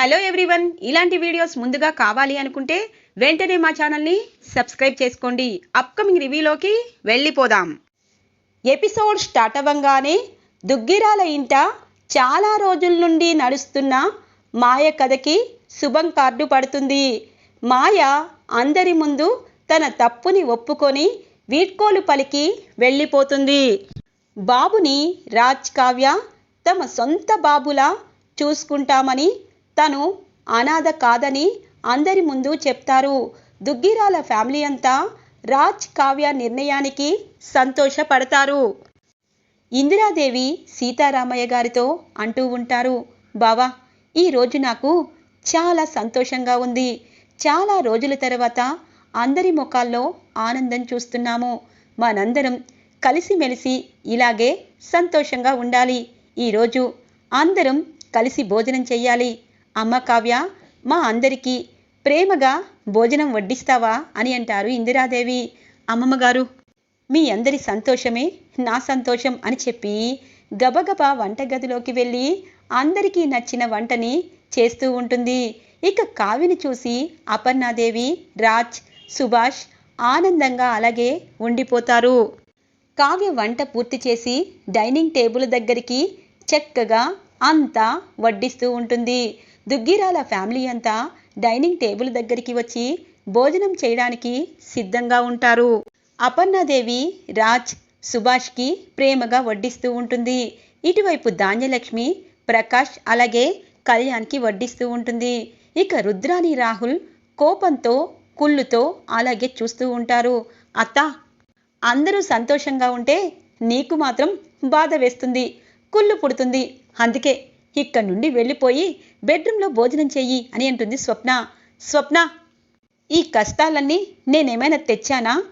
Hello everyone ఇలాంటి videos ముందుగా కావాలి అనుకుంటే వెంటనే మా ఛానల్ని సబ్స్క్రైబ్ చేసుకోండి. అప్కమింగ్ రివ్యూలోకి వెళ్ళిపోదాం. ఎపిసోడ్ స్టార్ట్ అవ్వంగానే దుగ్గిరాల ఇంట చాలా రోజుల నుండి నడుస్తున్న మాయ కథకి శుభం కార్డు పడుతుంది. మాయ అందరి ముందు తన తప్పుని ఒప్పుకొని వీడ్కోలు పలికి వెళ్ళిపోతుంది. బాబుని రాజ్ కావ్య తమ సొంత బాబులా చూసుకుంటామని తను అనాథ కాదని అందరి ముందు చెప్తారు. దుగ్గిరాల ఫ్యామిలీ అంతా రాజ్ కావ్య నిర్ణయానికి సంతోషపడతారు. ఇందిరాదేవి సీతారామయ్య గారితో అంటూ ఉంటారు. బావా ఈరోజు నాకు చాలా సంతోషంగా ఉంది. చాలా రోజుల తర్వాత అందరి ముఖాల్లో ఆనందం చూస్తున్నాము. మనందరం కలిసిమెలిసి ఇలాగే సంతోషంగా ఉండాలి. ఈరోజు అందరం కలిసి భోజనం చెయ్యాలి. అమ్మ కావ్య మా అందరికీ ప్రేమగా భోజనం వడ్డిస్తావా అని అంటారు ఇందిరాదేవి. అమ్మమ్మ గారు మీ అందరి సంతోషమే నా సంతోషం అని చెప్పి గబగబా వంటగదిలోకి వెళ్ళి అందరికీ నచ్చిన వంటని చేస్తూ ఉంటుంది. ఇక కావ్యని చూసి అపర్ణాదేవి రాజ్ సుభాష్ ఆనందంగా అలాగే ఉండిపోతారు. కావ్య వంట పూర్తి చేసి డైనింగ్ టేబుల్ దగ్గరికి చక్కగా అంతా వడ్డిస్తూ ఉంటుంది. దుగ్గిరాల ఫ్యామిలీ అంతా డైనింగ్ టేబుల్ దగ్గరికి వచ్చి భోజనం చేయడానికి సిద్ధంగా ఉంటారు. అపర్ణాదేవి రాజ్ సుభాష్కి ప్రేమగా వడ్డిస్తూ ఉంటుంది. ఇటువైపు ధాన్యలక్ష్మి ప్రకాష్ అలాగే కళ్యాణ్కి వడ్డిస్తూ ఉంటుంది. ఇక రుద్రాని రాహుల్ కోపంతో కుళ్ళుతో అలాగే చూస్తూ ఉంటారు. అత్త అందరూ సంతోషంగా ఉంటే నీకు మాత్రం బాధ వేస్తుంది కుళ్ళు పుడుతుంది. అందుకే ఇక్కడ నుండి వెళ్ళిపోయి బెడ్రూమ్లో భోజనం చెయ్యి అని అంటుంది స్వప్న. స్వప్న ఈ కష్టాలన్నీ నేనేమైనా తెచ్చానా?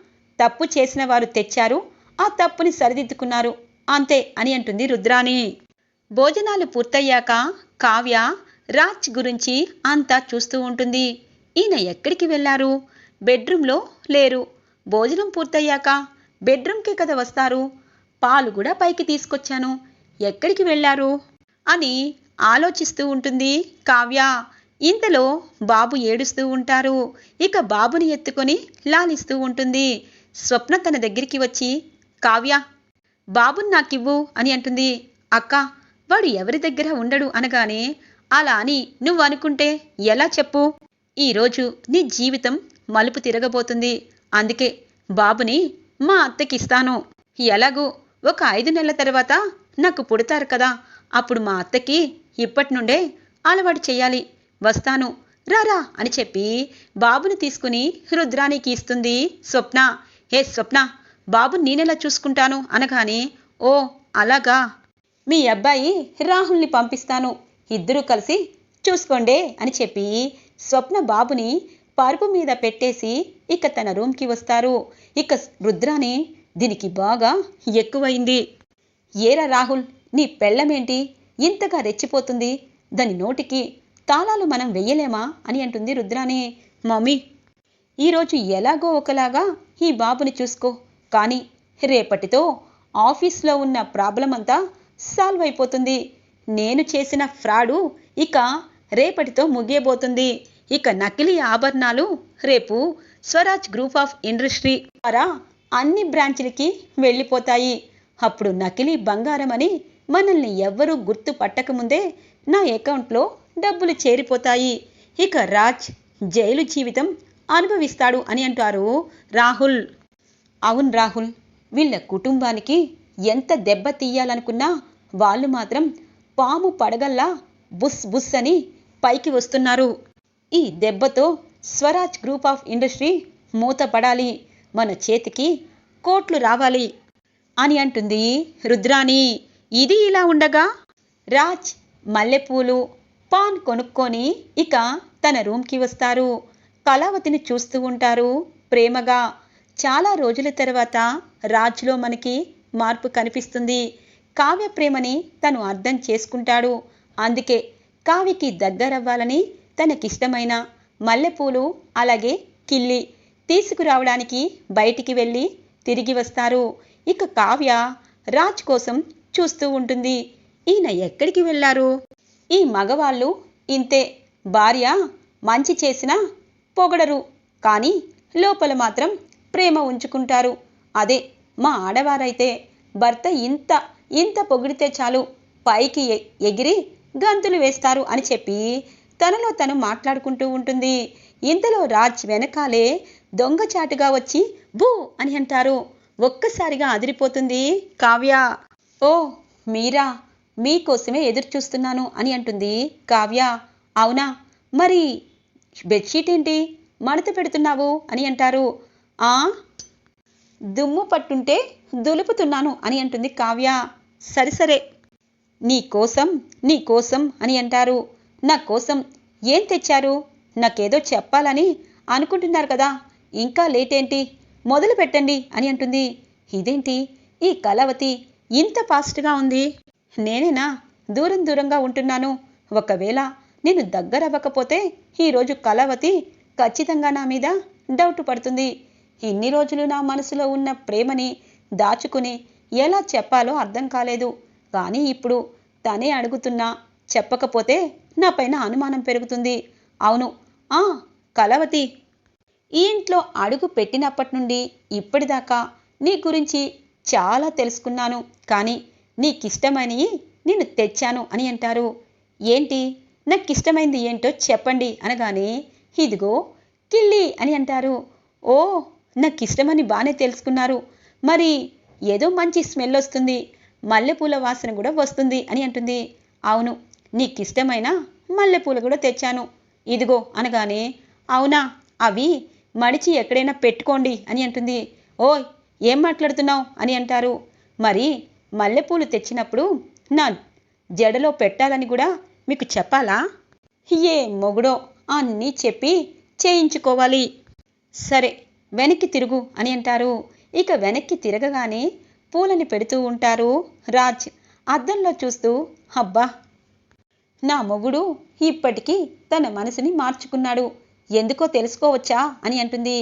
తప్పు చేసిన వారు తెచ్చారు ఆ తప్పుని సరిదిద్దుకున్నారు అంతే అని అంటుంది రుద్రాణి. భోజనాలు పూర్తయ్యాక కావ్య రాజ్ గురించి అంతా చూస్తూ ఉంటుంది. ఈయన ఎక్కడికి వెళ్ళారు? బెడ్రూమ్లో లేరు. భోజనం పూర్తయ్యాక బెడ్రూమ్కే కదా వస్తారు? పాలు కూడా పైకి తీసుకొచ్చాను. ఎక్కడికి వెళ్ళారు? అని ఆలోచిస్తూ ఉంటుంది. కావ్య ఇంతలో బాబు ఏడుస్తూ ఉంటారు. ఇక బాబుని ఎత్తుకొని లాలిస్తూ ఉంటుంది. స్వప్న తన దగ్గరికి వచ్చి కావ్య బాబుని నాకివ్వు అని అంటుంది. అక్క వాడు ఎవరి దగ్గర ఉండడు అనగానే అలా అని నువ్వు అనుకుంటే ఎలా చెప్పు? ఈరోజు నీ జీవితం మలుపు తిరగబోతుంది. అందుకే బాబుని మా అత్తకిస్తాను. ఎలాగూ ఒక ఐదు నెలల తర్వాత నాకు పుడతారు కదా అప్పుడు మా అత్తకి ఇప్పటి నుండే అలవాటు చేయాలి. వస్తాను. రారా అని చెప్పి బాబుని తీసుకుని రుద్రానికి ఇస్తుంది స్వప్న. హే స్వప్న బాబు నేనెలా చూసుకుంటాను? అనగానే ఓ అలాగా. మీ అబ్బాయి రాహుల్ని పంపిస్తాను. ఇద్దరూ కలిసి చూసుకోండే అని చెప్పి స్వప్న బాబుని పరుపు మీద పెట్టేసి ఇక తన రూమ్కి వస్తారు. ఇక రుద్రాని దీనికి బాగా ఎక్కువైంది. ఏరా రాహుల్ నీ పెళ్ళమేంటి? ఇంతగా రెచ్చిపోతుంది. దాని నోటికి తాళాలు మనం వెయ్యలేమా? అని అంటుంది రుద్రాని. మమ్మీ ఈరోజు ఎలాగో ఒకలాగా ఈ బాబుని చూసుకో. కానీ రేపటితో ఆఫీస్లో ఉన్న ప్రాబ్లం అంతా సాల్వ్ అయిపోతుంది. నేను చేసిన ఫ్రాడు ఇక రేపటితో ముగియబోతుంది. ఇక నకిలీ ఆభరణాలు రేపు స్వరాజ్ గ్రూప్ ఆఫ్ ఇండస్ట్రీ ద్వారా అన్ని బ్రాంచ్లకి వెళ్ళిపోతాయి. అప్పుడు నకిలీ బంగారం అని మనల్ని ఎవ్వరూ గుర్తు పట్టకముందే నా అకౌంట్లో డబ్బులు చేరిపోతాయి. ఇక రాజ్ జైలు జీవితం అనుభవిస్తాడు అని అంటారు రాహుల్. అవును రాహుల్ వీళ్ళ కుటుంబానికి ఎంత దెబ్బ తీయాలనుకున్నా వాళ్ళు మాత్రం పాము పడగల్లా బుస్ బుస్ అని పైకి వస్తున్నారు. ఈ దెబ్బతో స్వరాజ్ గ్రూప్ ఆఫ్ ఇండస్ట్రీ మూతపడాలి. మన చేతికి కోట్లు రావాలి అని అంటుంది రుద్రాణి. ఇది ఇలా ఉండగా రాజ్ మల్లెపూలు పాన్ కొనుక్కొని ఇక తన రూమ్కి వస్తారు. కళావతిని చూస్తూ ఉంటారు. ప్రేమగా చాలా రోజుల తర్వాత రాజ్లో మనకి మార్పు కనిపిస్తుంది. కావ్య ప్రేమని తను అర్థం చేసుకుంటాడు. అందుకే కావ్యకి దగ్గరవ్వాలని తనకిష్టమైన మల్లెపూలు అలాగే కిల్లి తీసుకురావడానికి బయటికి వెళ్ళి తిరిగి వస్తారు. ఇక కావ్య రాజ్ కోసం చూస్తూ ఉంటుంది. ఈయన ఎక్కడికి వెళ్ళారు? ఈ మగవాళ్ళు ఇంతే. భార్య మంచి చేసినా పొగడరు. కానీ లోపల మాత్రం ప్రేమ ఉంచుకుంటారు. అదే మా ఆడవారైతే భర్త ఇంత ఇంత పొగిడితే చాలు పైకి ఎ- ఎగిరి గంతులు వేస్తారు అని చెప్పి తనలో తను మాట్లాడుకుంటూ ఉంటుంది. ఇంతలో రాజ్ వెనకాలే దొంగచాటుగా వచ్చి బూ అని అంటారు. ఒక్కసారిగా అదిరిపోతుంది కావ్య. ఓ మీరా మీకోసమే ఎదురు చూస్తున్నాను అని అంటుంది కావ్య. అవునా? మరి బెడ్షీట్ ఏంటి? మడత పెడుతున్నావు అని అంటారు. ఆ? దుమ్ము పట్టుంటే దులుపుతున్నాను అని అంటుంది కావ్య. సరే సరే. నీ కోసం నీ కోసం అని అంటారు. నా కోసం ఏం తెచ్చారు? నాకేదో చెప్పాలని అనుకుంటున్నారు కదా. ఇంకా లేట్ ఏంటి మొదలు పెట్టండి అని అంటుంది. ఇదేంటి? ఈ కలవతి ఇంత ఫాస్ట్గా ఉంది? నేనేనా? దూరం దూరంగా ఉంటున్నాను. ఒకవేళ నేను దగ్గరవ్వకపోతే ఈరోజు కలవతి ఖచ్చితంగా నా మీద డౌట్ పడుతుంది. ఇన్ని రోజులు నా మనసులో ఉన్న ప్రేమని దాచుకుని ఎలా చెప్పాలో అర్థం కాలేదు. కానీ ఇప్పుడు తనే అడుగుతున్నా చెప్పకపోతే నా పైన అనుమానం పెరుగుతుంది. అవును. ఆ కలవతి ఈ ఇంట్లో అడుగు పెట్టినప్పటి నుండి ఇప్పటిదాకా నీ గురించి చాలా తెలుసుకున్నాను కానీ నీకిష్టమని నేను తెచ్చాను అని అంటారు. ఏంటి? నాకిష్టమైంది ఏంటో చెప్పండి అనగానే ఇదిగో కిల్లి అని అంటారు. ఓ నాకిష్టమని బాగానే తెలుసుకున్నారు. మరి ఏదో మంచి స్మెల్ వస్తుంది మల్లెపూల వాసన కూడా వస్తుంది అని అంటుంది. అవును నీకిష్టమైన మల్లెపూలు కూడా తెచ్చాను. ఇదిగో అనగానే అవునా అవి మడిచి ఎక్కడైనా పెట్టుకోండి అని అంటుంది. ఓయ్ ఏం మాట్లాడుతున్నావు అని అంటారు. మరి మల్లెపూలు తెచ్చినప్పుడు నా జడలో పెట్టాలని కూడా మీకు చెప్పాలా? ఏ మొగుడో అన్నీ చెప్పి చేయించుకోవాలి. సరే వెనక్కి తిరుగు అని అంటారు. ఇక వెనక్కి తిరగగానే పూలని పెడుతూ ఉంటారు రాజ్. అద్దంలో చూస్తూ అబ్బా! నా మొగుడు ఇప్పటికీ తన మనసుని మార్చుకున్నాడు. ఎందుకో తెలుసుకోవచ్చా? అని అంటుంది.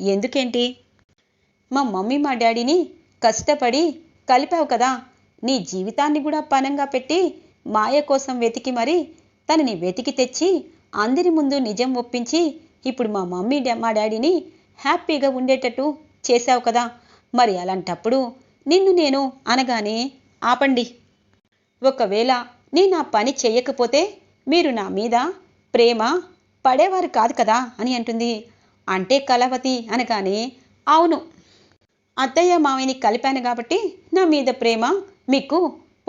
ఎందుకేంటి? మా మమ్మీ మా డాడీని కష్టపడి కలిపావు కదా. నీ జీవితాన్ని కూడా పనంగా పెట్టి మాయ కోసం వెతికి మరి తనని వెతికి తెచ్చి అందరి ముందు నిజం ఒప్పించి ఇప్పుడు మా మమ్మీ మా డాడీని హ్యాపీగా ఉండేటట్టు చేశావు కదా. మరి అలాంటప్పుడు నిన్ను నేను అనగానే ఆపండి. ఒకవేళ నేను ఆ పని చేయకపోతే మీరు నా మీద ప్రేమ పడేవారు కాదు కదా అని అంటుంది. అంటే కలవతి అనగానే అవును అత్తయ్య మావయ్యని కలిపాను కాబట్టి నా మీద ప్రేమ మీకు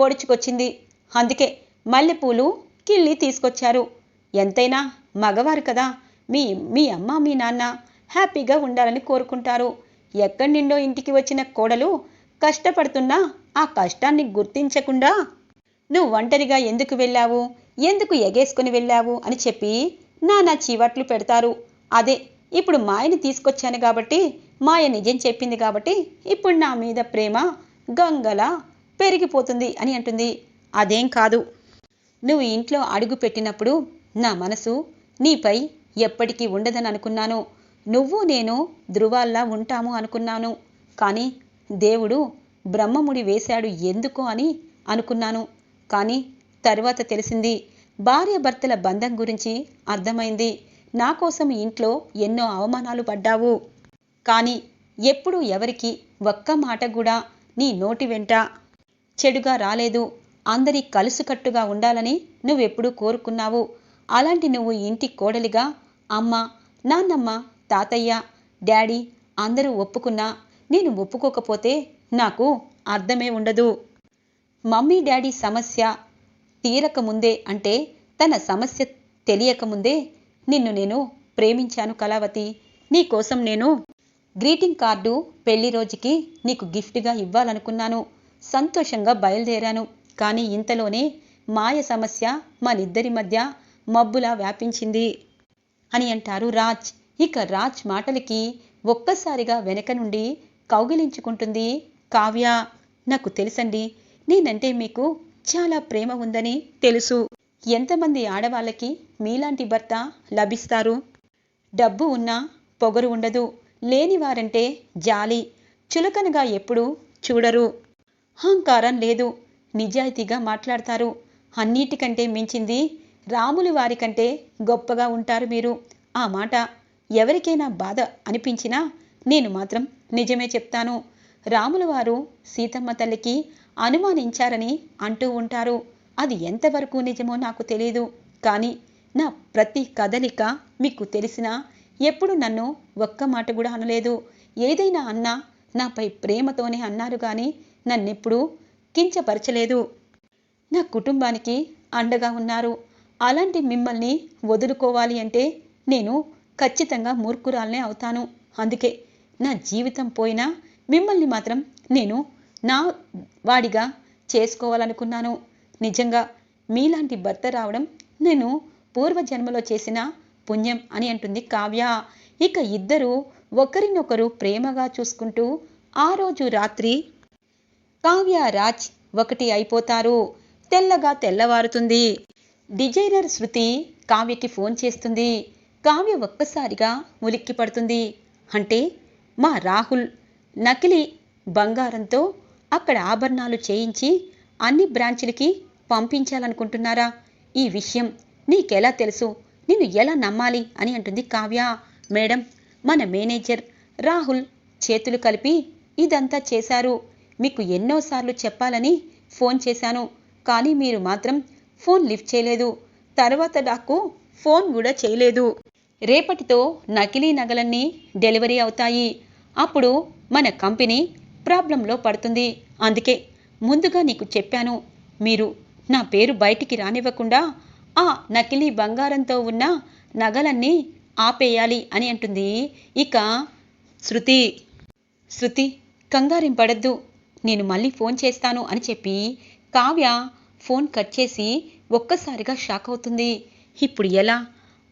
పొడుచుకొచ్చింది. అందుకే మల్లెపూలు కిళ్ళి తీసుకొచ్చారు. ఎంతైనా మగవారు కదా మీ మీ అమ్మ మీ నాన్న హ్యాపీగా ఉండాలని కోరుకుంటారు. ఎక్కడి నుండో ఇంటికి వచ్చిన కోడలు కష్టపడుతున్నా ఆ కష్టాన్ని గుర్తించకుండా నువ్వు ఒంటరిగా ఎందుకు వెళ్ళావు? ఎందుకు ఎగేసుకుని వెళ్ళావు? అని చెప్పి నానా చీవట్లు పెడతారు. అదే ఇప్పుడు మాయని తీసుకొచ్చాను కాబట్టి మాయ నిజం చెప్పింది కాబట్టి ఇప్పుడు నా మీద ప్రేమ గంగలా పెరిగిపోతుంది అని అంటుంది. అదేం కాదు. నువ్వు ఇంట్లో అడుగు పెట్టినప్పుడు నా మనసు నీపై ఎప్పటికీ ఉండదని అనుకున్నాను. నువ్వు నేను ధృవాల్లా ఉంటాము అనుకున్నాను. కానీ దేవుడు బ్రహ్మముడి వేశాడు ఎందుకు అని అనుకున్నాను. కానీ తర్వాత తెలిసింది భార్యాభర్తల బంధం గురించి అర్థమైంది. నా కోసం ఇంట్లో ఎన్నో అవమానాలు పడ్డావు. కానీ ఎప్పుడు ఎవరికి ఒక్క మాట కూడా నీ నోటి వెంట చెడుగా రాలేదు. అందరి కలుసుకట్టుగా ఉండాలని నువ్వెప్పుడు కోరుకున్నావు. అలాంటి నువ్వు ఇంటి కోడలిగా అమ్మ నాన్నమ్మ తాతయ్య డాడీ అందరూ ఒప్పుకున్నా నేను ఒప్పుకోకపోతే నాకు అర్థమే ఉండదు. మమ్మీ డాడీ సమస్య తీరకముందే అంటే తన సమస్య తెలియకముందే నిన్ను నేను ప్రేమించాను కళావతి. నీకోసం నేను గ్రీటింగ్ కార్డు పెళ్ళి రోజుకి నీకు గిఫ్ట్గా ఇవ్వాలనుకున్నాను. సంతోషంగా బయలుదేరాను. కానీ ఇంతలోనే మాయ సమస్య మనిద్దరి మధ్య మబ్బులా వ్యాపించింది అని అంటారు రాజ్. ఇక రాజ్ మాటలకి ఒక్కసారిగా వెనక నుండి కౌగిలించుకుంటుంది కావ్య. నాకు తెలుసండి నేనంటే మీకు చాలా ప్రేమ ఉందని తెలుసు. ఎంతమంది ఆడవాళ్ళకి మీలాంటి భర్త లభిస్తారు? డబ్బు ఉన్నా పొగరు ఉండదు. లేనివారంటే జాలి చులకనగా ఎప్పుడూ చూడరు. అహంకారం లేదు. నిజాయితీగా మాట్లాడతారు. అన్నిటికంటే మించింది రాములు వారి కంటే గొప్పగా ఉంటారు మీరు. ఆ మాట ఎవరికైనా బాధ అనిపించినా నేను మాత్రం నిజమే చెప్తాను. రాముల వారు సీతమ్మ తల్లికి అనుమానించారని అంటూ ఉంటారు. అది ఎంతవరకు నిజమో నాకు తెలియదు కానీ నా ప్రతి కదలిక మీకు తెలిసినా ఎప్పుడు నన్ను ఒక్క మాట కూడా అనలేదు. ఏదైనా అన్నా నాపై ప్రేమతోనే అన్నారు కానీ నన్నెప్పుడు కించపరచలేదు. నా కుటుంబానికి అండగా ఉన్నారు. అలాంటి మిమ్మల్ని వదులుకోవాలి అంటే నేను ఖచ్చితంగా మూర్ఖురాలనే అవుతాను. అందుకే నా జీవితం పోయినా మిమ్మల్ని మాత్రం నేను నా వాడిగా చేసుకోవాలనుకున్నాను. నిజంగా మీలాంటి భర్త రావడం నేను పూర్వజన్మలో చేసిన పుణ్యం అని అంటుంది కావ్య. ఇక ఇద్దరూ ఒకరినొకరు ప్రేమగా చూసుకుంటూ ఆ రోజు రాత్రి కావ్య రాజ్ ఒకటి అయిపోతారు. తెల్లగా తెల్లవారుతుంది. డిజైనర్ శృతి కావ్యకి ఫోన్ చేస్తుంది. కావ్య ఒక్కసారిగా ఉలిక్కి పడుతుంది. అంటే మా రాహుల్ నకిలీ బంగారంతో అక్కడ ఆభరణాలు చేయించి అన్ని బ్రాంచులకి పంపించాలనుకుంటున్నారా? ఈ విషయం నీకెలా తెలుసు? నిన్ను ఎలా నమ్మాలి అని అంటుంది కావ్య. మేడం మన మేనేజర్ రాహుల్ చేతులు కలిపి ఇదంతా చేశారు. మీకు ఎన్నోసార్లు చెప్పాలని ఫోన్ చేశాను. కానీ మీరు మాత్రం ఫోన్ లిఫ్ట్ చేయలేదు. తర్వాత నాకు ఫోన్ కూడా చేయలేదు. రేపటితో నకిలీ నగలన్నీ డెలివరీ అవుతాయి. అప్పుడు మన కంపెనీ ప్రాబ్లంలో పడుతుంది. అందుకే ముందుగా నీకు చెప్పాను. మీరు నా పేరు బయటికి రానివ్వకుండా ఆ నకిలీ బంగారంతో ఉన్న నగలన్నీ ఆపేయాలి అని అంటుంది. ఇక శృతి. శృతి కంగారేం పడద్దు. నేను మళ్ళీ ఫోన్ చేస్తాను అని చెప్పి కావ్య ఫోన్ కట్ చేసి ఒక్కసారిగా షాక్ అవుతుంది. ఇప్పుడు ఎలా?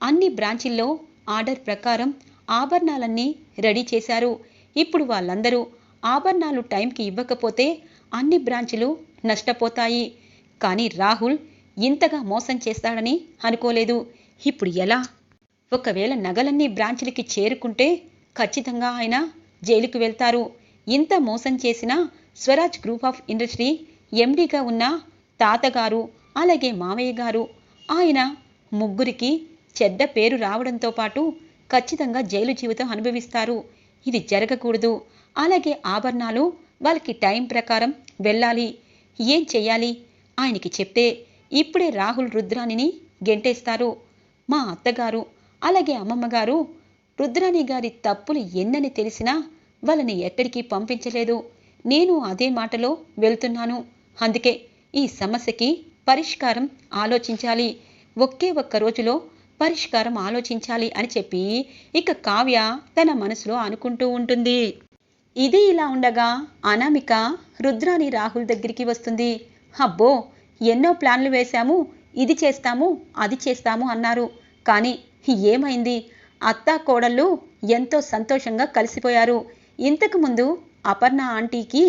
అన్ని బ్రాంచీల్లో ఆర్డర్ ప్రకారం ఆభరణాలన్నీ రెడీ చేశారు. ఇప్పుడు వాళ్ళందరూ ఆభరణాలు టైంకి ఇవ్వకపోతే అన్ని బ్రాంచులు నష్టపోతాయి. కానీ రాహుల్ ఇంతగా మోసం చేస్తాడని అనుకోలేదు. ఇప్పుడు ఎలా? ఒకవేళ నగలన్నీ బ్రాంచ్లకి చేరుకుంటే ఖచ్చితంగా ఆయన జైలుకు వెళ్తారు. ఇంత మోసం చేసిన స్వరాజ్ గ్రూప్ ఆఫ్ ఇండస్ట్రీ ఎండీగా ఉన్న తాతగారు అలాగే మావయ్య గారు ఆయన ముగ్గురికి చెడ్డ పేరు రావడంతో పాటు ఖచ్చితంగా జైలు జీవితం అనుభవిస్తారు. ఇది జరగకూడదు. అలాగే ఆభరణాలు వాళ్ళకి టైం ప్రకారం వెళ్ళాలి. ఏం చెయ్యాలి ఆయనకి చెప్తే ఇప్పుడే రాహుల్ రుద్రాణిని గెంటేస్తారు. మా అత్తగారు అలాగే అమ్మమ్మగారు రుద్రాణి గారి తప్పులు ఎన్నని తెలిసినా వాళ్ళని ఎక్కడికి పంపించలేదు. నేను అదే మాటలో వెళ్తున్నాను. అందుకే ఈ సమస్యకి పరిష్కారం ఆలోచించాలి. ఒకే ఒక్క రోజులో పరిష్కారం ఆలోచించాలి అని చెప్పి ఇక కావ్య తన మనసులో అనుకుంటూ ఉంటుంది. ఇది ఇలా ఉండగా అనామిక రుద్రాని రాహుల్ దగ్గరికి వస్తుంది. అబ్బో ఎన్నో ప్లాన్లు వేశాము ఇది చేస్తాము అది చేస్తాము అన్నారు. కానీ ఏమైంది? అత్తా కోడళ్ళు ఎంతో సంతోషంగా కలిసిపోయారు. ఇంతకుముందు అపర్ణ ఆంటీకి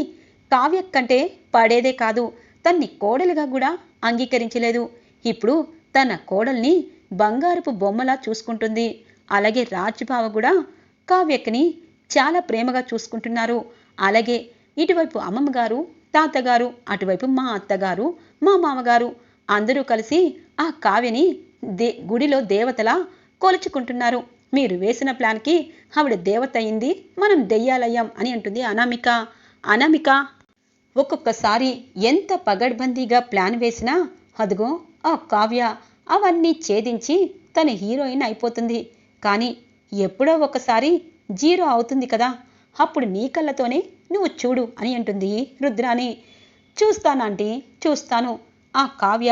కావ్య కంటే పడేదే కాదు తన్ని కోడలుగా కూడా అంగీకరించలేదు. ఇప్పుడు తన కోడల్ని బంగారపు బొమ్మలా చూసుకుంటుంది. అలాగే రాజ్బావ కూడా కావ్యకిని చాలా ప్రేమగా చూసుకుంటున్నారు. అలాగే ఇటువైపు అమ్మమ్మగారు తాతగారు అటువైపు మా అత్తగారు మా మామగారు అందరూ కలిసి ఆ కావ్యని దే గుడిలో దేవతలా కొలుచుకుంటున్నారు. మీరు వేసిన ప్లాన్కి ఆవిడ దేవత అయింది మనం దెయ్యాలయ్యాం అని అంటుంది అనామిక. అనామిక ఒక్కొక్కసారి ఎంత పగడ్బందీగా ప్లాన్ వేసినా అదిగో ఆ కావ్య అవన్నీ ఛేదించి తన హీరోయిన్ అయిపోతుంది. కానీ ఎప్పుడో ఒకసారి జీరో అవుతుంది కదా అప్పుడు నీ కళ్ళతోనే నువ్వు చూడు అని అంటుంది రుద్రాని చూస్తానంటీ చూస్తాను ఆ కావ్య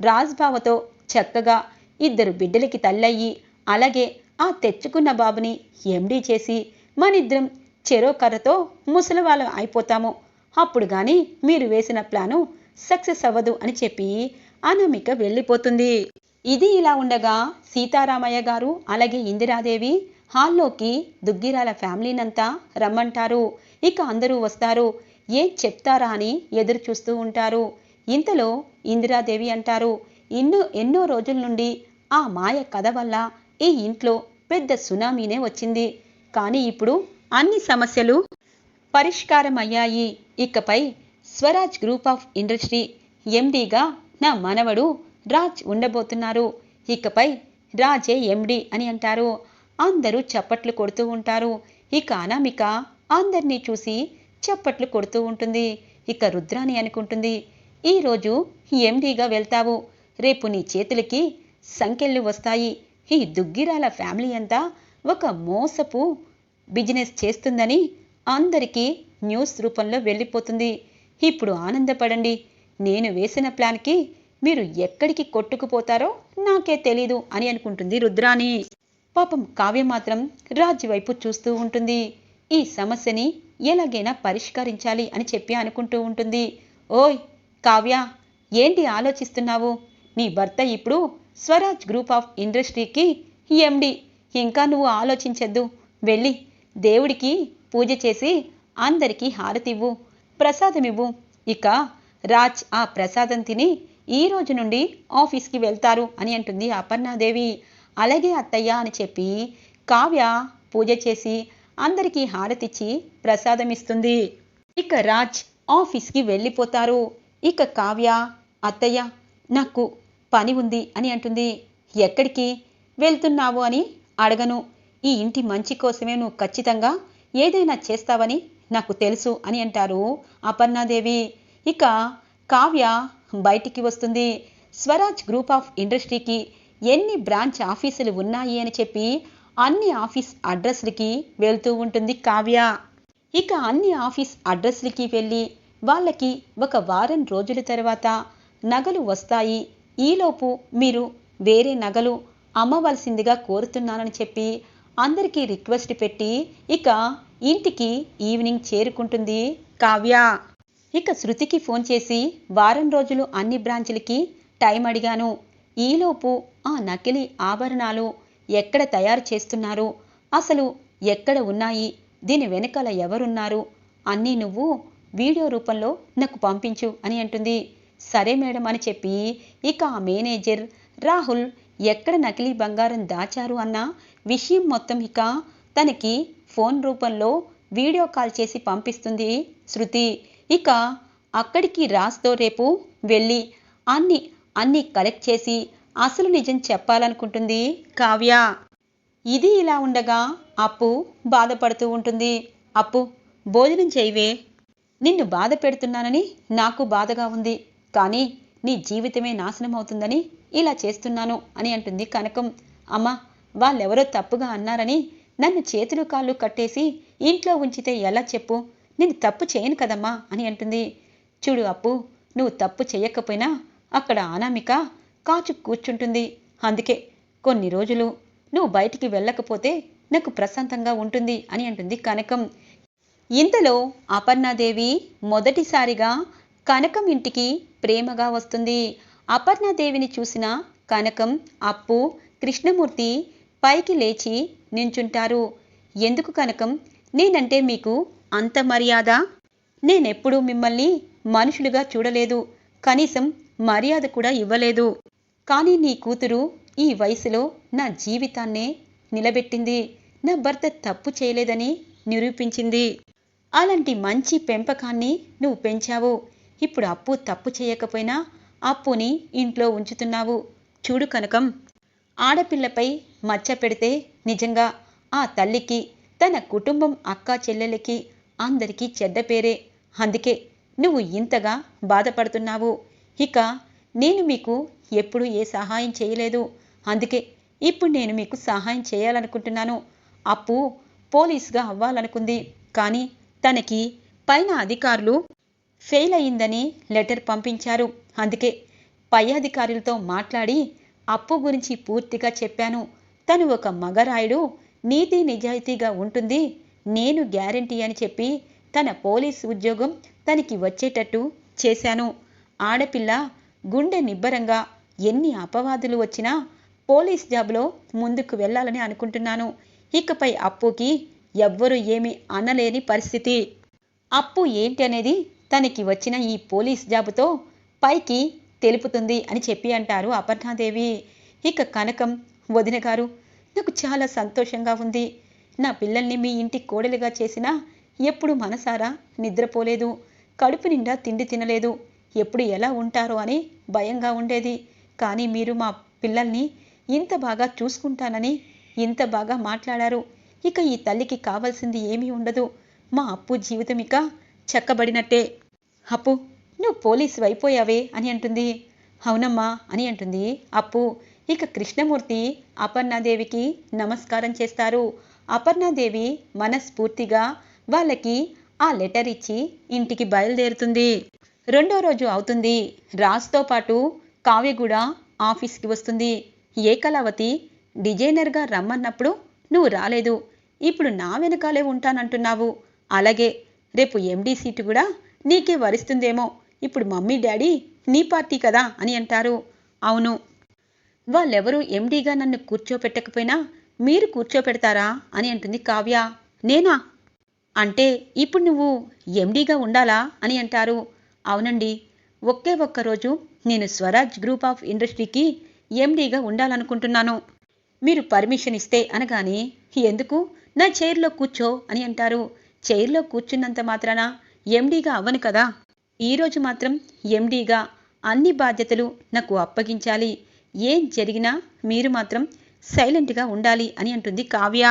రాజ్బావతో చక్కగా ఇద్దరు బిడ్డలకి తల్లయ్యి అలాగే ఆ తెచ్చుకున్న బాబుని ఎండీ చేసి మనిద్దరం చెరో కర్రతో ముసలివాళ్ళం అయిపోతాము. అప్పుడు గాని మీరు వేసిన ప్లాను సక్సెస్ అవ్వదు అని చెప్పి అనామిక వెళ్ళిపోతుంది. ఇది ఇలా ఉండగా సీతారామయ్య గారు అలాగే ఇందిరాదేవి హాల్లోకి దుగ్గిరాల ఫ్యామిలీనంతా రమ్మంటారు. ఇక అందరూ వస్తారు. ఏం చెప్తారా అని ఎదురు చూస్తూ ఉంటారు. ఇంతలో ఇందిరాదేవి అంటారు ఎన్నో ఎన్నో రోజుల నుండి ఆ మాయ కథ వల్ల ఈ ఇంట్లో పెద్ద సునామీనే వచ్చింది. కానీ ఇప్పుడు అన్ని సమస్యలు పరిష్కారం అయ్యాయి ఇకపై స్వరాజ్ గ్రూప్ ఆఫ్ ఇండస్ట్రీ ఎండీగా నా మనవడు రాజ్ ఉండబోతున్నారు. ఇకపై రాజే ఎండి అని అంటారు. అందరూ చప్పట్లు కొడుతూ ఉంటారు. ఇక అనామిక అందరినీ చూసి చప్పట్లు కొడుతూ ఉంటుంది. ఇక రుద్రాని అనుకుంటుంది ఈరోజు ఎండీగా వెళ్తావు. రేపు నీ చేతులకి సంఖ్యలు వస్తాయి. ఈ దుగ్గిరాల ఫ్యామిలీ అంతా ఒక మోసపు బిజినెస్ చేస్తుందని అందరికీ న్యూస్ రూపంలో వెళ్ళిపోతుంది. ఇప్పుడు ఆనందపడండి. నేను వేసిన ప్లాన్కి మీరు ఎక్కడికి కొట్టుకుపోతారో నాకే తెలీదు అని అనుకుంటుంది రుద్రాని పాపం కావ్య మాత్రం రాజు వైపు చూస్తూ ఉంటుంది. ఈ సమస్యని ఎలాగైనా పరిష్కరించాలి అని చెప్పి అనుకుంటూ ఉంటుంది. ఓయ్ కావ్య ఏంటి ఆలోచిస్తున్నావు? నీ భర్త ఇప్పుడు స్వరాజ్ గ్రూప్ ఆఫ్ ఇండస్ట్రీకి ఎండి. ఇంకా నువ్వు ఆలోచించద్దు. వెళ్ళి దేవుడికి పూజ చేసి అందరికీ హారతివ్వు ప్రసాదమివ్వు. ఇక రాజ్ ఆ ప్రసాదం తిని ఈ రోజు నుండి ఆఫీస్కి వెళ్తారు అని అంటుంది అపర్ణాదేవి. అలాగే అత్తయ్య అని చెప్పి కావ్య పూజ చేసి అందరికీ హారతిచ్చి ప్రసాదం ఇస్తుంది ఇక రాజ్ ఆఫీస్కి వెళ్ళిపోతారు. ఇక కావ్య అత్తయ్య నాకు పని ఉంది అని అంటుంది. ఎక్కడికి వెళ్తున్నావు అని అడగను. ఈ ఇంటి మంచి కోసమే నువ్వు ఖచ్చితంగా ఏదైనా చేస్తావని నాకు తెలుసు అని అంటారు అపర్ణాదేవి. ఇక కావ్య బయటికి వస్తుంది. స్వరాజ్ గ్రూప్ ఆఫ్ ఇండస్ట్రీకి ఎన్ని బ్రాంచ్ ఆఫీసులు ఉన్నాయి అని చెప్పి అన్ని ఆఫీస్ అడ్రస్లకి వెళ్తూ ఉంటుంది కావ్య. ఇక అన్ని ఆఫీస్ అడ్రస్లకి వెళ్ళి వాళ్ళకి ఒక వారం రోజుల తర్వాత నగలు వస్తాయి. ఈలోపు మీరు వేరే నగలు అమ్మవలసిందిగా కోరుతున్నానని చెప్పి అందరికీ రిక్వెస్ట్ పెట్టి ఇక ఇంటికి ఈవినింగ్ చేరుకుంటుంది కావ్య. ఇక శృతికి ఫోన్ చేసి వారం రోజులు అన్ని బ్రాంచులకి టైం అడిగాను. ఈలోపు ఆ నకిలీ ఆభరణాలు ఎక్కడ తయారు చేస్తున్నారు? అసలు ఎక్కడ ఉన్నాయి? దీని వెనకాల ఎవరున్నారు? అన్నీ నువ్వు వీడియో రూపంలో నాకు పంపించు అని అంటుంది. సరే మేడం అని చెప్పి ఇక ఆ మేనేజర్ రాహుల్ ఎక్కడ నకిలీ బంగారం దాచారు అన్న విషయం మొత్తం ఇక తనకి ఫోన్ రూపంలో వీడియో కాల్ చేసి పంపిస్తుంది శృతి. ఇక అక్కడికి రాస్తో రేపు వెళ్ళి అన్ని అన్ని కలెక్ట్ చేసి అసలు నిజం చెప్పాలనుకుంటుంది కావ్య. ఇది ఇలా ఉండగా అప్పు బాధపడుతూ ఉంటుంది. అప్పు భోజనం చేయవే. నిన్ను బాధ పెడుతున్నానని నాకు బాధగా ఉంది. కానీ నీ జీవితమే నాశనం అవుతుందని ఇలా చేస్తున్నాను అని అంటుంది కనకం. అమ్మా వాళ్ళెవరో తప్పుగా అన్నారని నన్ను చేతులు కాళ్ళు కట్టేసి ఇంట్లో ఉంచితే ఎలా చెప్పు? నేను తప్పు చేయను కదమ్మా అని అంటుంది. చూడు అప్పు నువ్వు తప్పు చేయకపోయినా అక్కడ అనామిక కాచు కూర్చుంటుంది. అందుకే కొన్ని రోజులు నువ్వు బయటికి వెళ్ళకపోతే నాకు ప్రశాంతంగా ఉంటుంది అని అంటుంది కనకం. ఇంతలో అపర్ణాదేవి మొదటిసారిగా కనకం ఇంటికి ప్రేమగా వస్తుంది. అపర్ణాదేవిని చూసిన కనకం అప్పు కృష్ణమూర్తి పైకి లేచి నించుంటారు. ఎందుకు కనకం? నేనంటే మీకు అంత మర్యాద? నేనెప్పుడూ మిమ్మల్ని మనుషులుగా చూడలేదు. కనీసం మర్యాద కూడా ఇవ్వలేదు. కానీ నీ కూతురు ఈ వయసులో నా జీవితాన్నే నిలబెట్టింది. నా భర్త తప్పు చేయలేదని నిరూపించింది. అలాంటి మంచి పెంపకాన్ని నువ్వు పెంచావు. ఇప్పుడు అప్పు తప్పు చేయకపోయినా అప్పుని ఇంట్లో ఉంచుతున్నావు. చూడు కనకం ఆడపిల్లపై మచ్చ పెడితే నిజంగా ఆ తల్లికి తన కుటుంబం అక్క చెల్లెలకి అందరికీ చెడ్డ పేరే. అందుకే నువ్వు ఇంతగా బాధపడుతున్నావు. ఇక నేను మీకు ఎప్పుడు ఏ సహాయం చేయలేదు. అందుకే ఇప్పుడు నేను మీకు సహాయం చేయాలనుకుంటున్నాను. అప్పు పోలీస్గా అవ్వాలనుకుంది. కానీ తనకి పైన అధికారులు ఫెయిల్ అయిందని లెటర్ పంపించారు. అందుకే పై అధికారులతో మాట్లాడి అప్పు గురించి పూర్తిగా చెప్పాను. తను ఒక మగరాయుడు నీతి నిజాయితీగా ఉంటుంది. నేను గ్యారంటీ అని చెప్పి తన పోలీస్ ఉద్యోగం తనకి వచ్చేటట్టు చేశాను. ఆడపిల్ల గుండె నిబ్బరంగా ఎన్ని అపవాదులు వచ్చినా పోలీస్ జాబ్లో ముందుకు వెళ్ళాలని అనుకుంటున్నాను. ఇకపై అప్పుకి ఎవ్వరూ ఏమీ అనలేని పరిస్థితి. అప్పు ఏంటి అనేది తనకి వచ్చిన ఈ పోలీస్ జాబుతో పైకి తెలుపుతుంది అని చెప్పి అంటారు అపర్ణాదేవి. ఇక కనకం వదిన గారు నాకు చాలా సంతోషంగా ఉంది. నా పిల్లల్ని మీ ఇంటి కోడలుగా చేసినా ఎప్పుడు మనసారా నిద్రపోలేదు. కడుపు నిండా తిండి తినలేదు. ఎప్పుడు ఎలా ఉంటారో అని భయంగా ఉండేది. కానీ మీరు మా పిల్లల్ని ఇంత బాగా చూసుకుంటానని ఇంత బాగా మాట్లాడారు. ఇక ఈ తల్లికి కావాల్సింది ఏమీ ఉండదు. మా అప్పు జీవితం ఇక చెక్కబడినట్టే. అప్పు నువ్వు పోలీసు అయిపోయావే అని అంటుంది. అవునమ్మా అని అంటుంది. అప్పు ఇక కృష్ణమూర్తి అపర్ణాదేవికి నమస్కారం చేస్తారు. అపర్ణాదేవి మనస్ఫూర్తిగా వాళ్ళకి ఆ లెటర్ ఇచ్చి ఇంటికి బయలుదేరుతుంది. రెండో రోజు అవుతుంది. రాజ్తో పాటు కావ్య కూడా ఆఫీస్కి వస్తుంది. ఏకలావతి డిజైనర్గా రమ్మన్నప్పుడు నువ్వు రాలేదు. ఇప్పుడు నా వెనకాలే ఉంటానంటున్నావు. అలాగే రేపు ఎండీ సీటు కూడా నీకే వరిస్తుందేమో. ఇప్పుడు మమ్మీ డాడీ నీ పార్టీ కదా అని అంటారు. అవును. వాళ్ళెవరూ ఎండీగా నన్ను కూర్చోపెట్టకపోయినా మీరు కూర్చోపెడతారా అని అంటుంది కావ్య. నేనా? అంటే ఇప్పుడు నువ్వు ఎండీగా ఉండాలా అని అంటారు. అవునండి. ఒకే ఒక్క రోజు నేను స్వరాజ్ గ్రూప్ ఆఫ్ ఇండస్ట్రీకి ఎండీగా ఉండాలనుకుంటున్నాను. మీరు పర్మిషన్ ఇస్తే అనగానే ఎందుకు? నా చైర్లో కూర్చో అని అంటారు. చైర్లో కూర్చున్నంత మాత్రాన ఎండీగా అవ్వను కదా. ఈరోజు మాత్రం ఎండీగా అన్ని బాధ్యతలు నాకు అప్పగించాలి. ఏం జరిగినా మీరు మాత్రం సైలెంట్గా ఉండాలి అని అంటుంది కావ్య.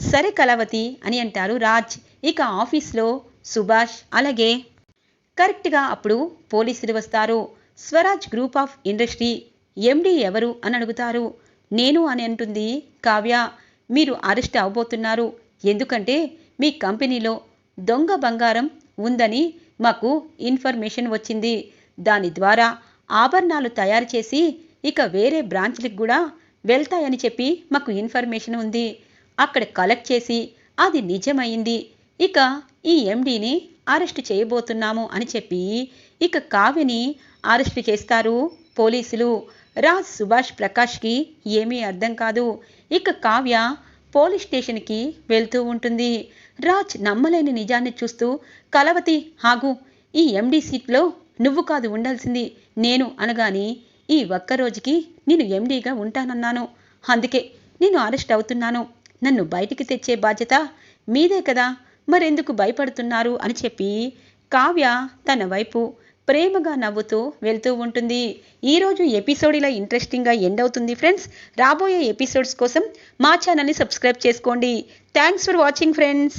సరే కలవతి అని అంటారు రాజ్. ఇక ఆఫీస్లో సుభాష్ అలాగే కరెక్ట్గా అప్పుడు పోలీసులు వస్తారు. Swaraj group of industry MD ఎవరు అని అడుగుతారు. నేను అని అంటుంది కావ్య. మీరు అరెస్ట్ అవబోతున్నారు. ఎందుకంటే మీ కంపెనీలో దొంగ బంగారం ఉందని మాకు ఇన్ఫర్మేషన్ వచ్చింది. దాని ద్వారా ఆభరణాలు తయారు చేసి ఇక వేరే బ్రాంచ్లకు కూడా వెళ్తాయని చెప్పి మాకు ఇన్ఫర్మేషన్ ఉంది. అక్కడ కలెక్ట్ చేసి అది నిజమైంది. ఇక ఈ ఎండీని అరెస్ట్ చేయబోతున్నాము అని చెప్పి ఇక కావ్యని అరెస్ట్ చేస్తారు. పోలీసులు రాజ్ సుభాష్ ప్రకాష్కి ఏమీ అర్థం కాదు. ఇక కావ్య పోలీస్ స్టేషన్కి వెళ్తూ ఉంటుంది. రాజ్ నమ్మలేని నిజాన్ని చూస్తూ కలవతి హాగు ఈ ఎండీ సీట్లో నువ్వు కాదు ఉండాల్సింది. నేను అనగాని ఈ ఒక్క రోజుకి నేను ఎండీగా ఉంటానన్నాను. అందుకే నేను అరెస్ట్ అవుతున్నాను. నన్ను బయటికి తెచ్చే బాధ్యత మీదే కదా. మరెందుకు భయపడుతున్నారు అని చెప్పి కావ్య తన వైపు ప్రేమగా నవ్వుతూ వెళ్తూ ఉంటుంది. ఈరోజు ఎపిసోడ్ ఇలా ఇంట్రెస్టింగ్గా ఎండ్ అవుతుంది ఫ్రెండ్స్ రాబోయే ఎపిసోడ్స్ కోసం మా ఛానల్ని సబ్స్క్రైబ్ చేసుకోండి. Thanks for watching friends